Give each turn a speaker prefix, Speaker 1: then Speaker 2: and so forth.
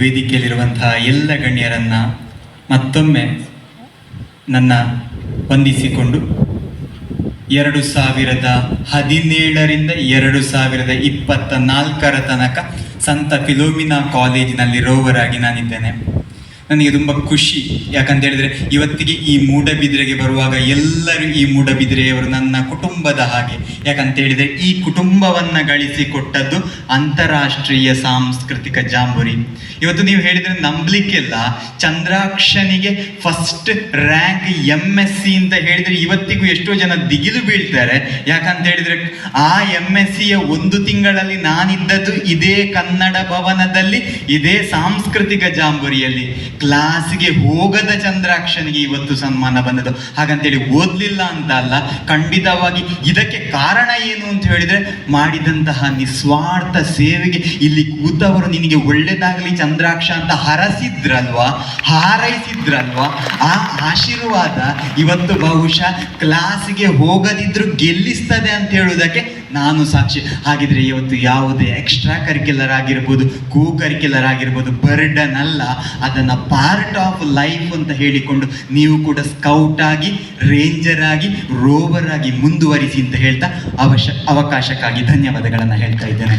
Speaker 1: ವೇದಿಕೆಯಲ್ಲಿರುವಂತಹ ಎಲ್ಲ ಗಣ್ಯರನ್ನ ಮತ್ತೊಮ್ಮೆ ನನ್ನ ವಂದಿಸಿಕೊಂಡು ಎರಡು ಸಾವಿರದ ಹದಿನೇಳರಿಂದ ಎರಡು ಸಾವಿರದ ಇಪ್ಪತ್ತ ನಾಲ್ಕರ ತನಕ ಸಂತ ಫಿಲೋಮಿನಾ ಕಾಲೇಜಿನಲ್ಲಿ ರೋವರ್ ಆಗಿ ನಾನಿದ್ದೇನೆ. ನನಗೆ ತುಂಬ ಖುಷಿ. ಯಾಕಂತ ಹೇಳಿದ್ರೆ ಇವತ್ತಿಗೆ ಈ ಮೂಡಬಿದಿರೆಗೆ ಬರುವಾಗ ಎಲ್ಲರೂ ಈ ಮೂಡಬಿದಿರೆಯವರು ನನ್ನ ಕುಟುಂಬದ ಹಾಗೆ. ಯಾಕಂತ ಹೇಳಿದ್ರೆ ಈ ಕುಟುಂಬವನ್ನ ಗಳಿಸಿಕೊಟ್ಟದ್ದು ಅಂತಾರಾಷ್ಟ್ರೀಯ ಸಾಂಸ್ಕೃತಿಕ ಜಾಂಬುರಿ. ಇವತ್ತು ನೀವು ಹೇಳಿದ್ರೆ ನಂಬಲಿಕ್ಕಿಲ್ಲ. ಚಂದ್ರಾಕ್ಷನಿಗೆ first rank M S C ಅಂತ ಹೇಳಿದ್ರೆ ಇವತ್ತಿಗೂ ಎಷ್ಟೋ ಜನ ದಿಗಿಲು ಬೀಳ್ತಾರೆ. ಯಾಕಂತ ಹೇಳಿದ್ರೆ ಆ ಎಂ ಎಸ್ ಸಿಯ ಒಂದು ತಿಂಗಳಲ್ಲಿ ನಾನಿದ್ದದ್ದು ಇದೇ ಕನ್ನಡ ಭವನದಲ್ಲಿ, ಇದೇ ಸಾಂಸ್ಕೃತಿಕ ಜಾಂಬುರಿಯಲ್ಲಿ. ಕ್ಲಾಸ್ಗೆ ಹೋಗದ ಚಂದ್ರಾಕ್ಷನಿಗೆ ಇವತ್ತು ಸನ್ಮಾನ ಬಂದದ್ದು. ಹಾಗಂತೇಳಿ ಓದ್ಲಿಲ್ಲ ಅಂತ ಅಲ್ಲ, ಖಂಡಿತವಾಗಿ ಇದಕ್ಕೆ ಕಾರಣ ಏನು ಅಂತ ಹೇಳಿದ್ರೆ, ಮಾಡಿದಂತಹ ನಿಸ್ವಾರ್ಥ ಸೇವೆಗೆ ಇಲ್ಲಿ ಕೂತವರು ನಿನಗೆ ಒಳ್ಳೇದಾಗಲಿ ಚಂದ್ರಾಕ್ಷ ಅಂತ ಹರಸಿದ್ರಲ್ವಾ, ಹಾರೈಸಿದ್ರಲ್ವಾ, ಆ ಆಶೀರ್ವಾದ ಇವತ್ತು ಬಹುಶಃ ಕ್ಲಾಸ್ಗೆ ಹೋಗದಿದ್ರು ಗೆಲ್ಲಿಸ್ತದೆ ಅಂತ ಹೇಳುವುದಕ್ಕೆ ನಾನು ಸಾಕ್ಷಿ. ಹಾಗಿದ್ರೆ ಇವತ್ತು ಯಾವುದೇ ಎಕ್ಸ್ಟ್ರಾ ಕರಿಕ್ಯುಲರ್ ಆಗಿರ್ಬೋದು ಕೋ ಕರಿಕ್ಯುಲರ್ ಆಗಿರ್ಬೋದು ಬರ್ಡನ್ ಅಲ್ಲ, ಅದನ್ನ ಪಾರ್ಟ್ ಆಫ್ ಲೈಫ್ ಅಂತ ಹೇಳಿಕೊಂಡು ನೀವು ಕೂಡ ಸ್ಕೌಟ್ ಆಗಿ ರೇಂಜರ್ ಆಗಿ ರೋವರ್ ಆಗಿ ಮುಂದುವರಿಸಿ ಅಂತ ಹೇಳ್ತಾ ಅವಶ ಅವಕಾಶಕ್ಕಾಗಿ ಧನ್ಯವಾದಗಳನ್ನು ಹೇಳ್ತಾ ಇದ್ದೇನೆ.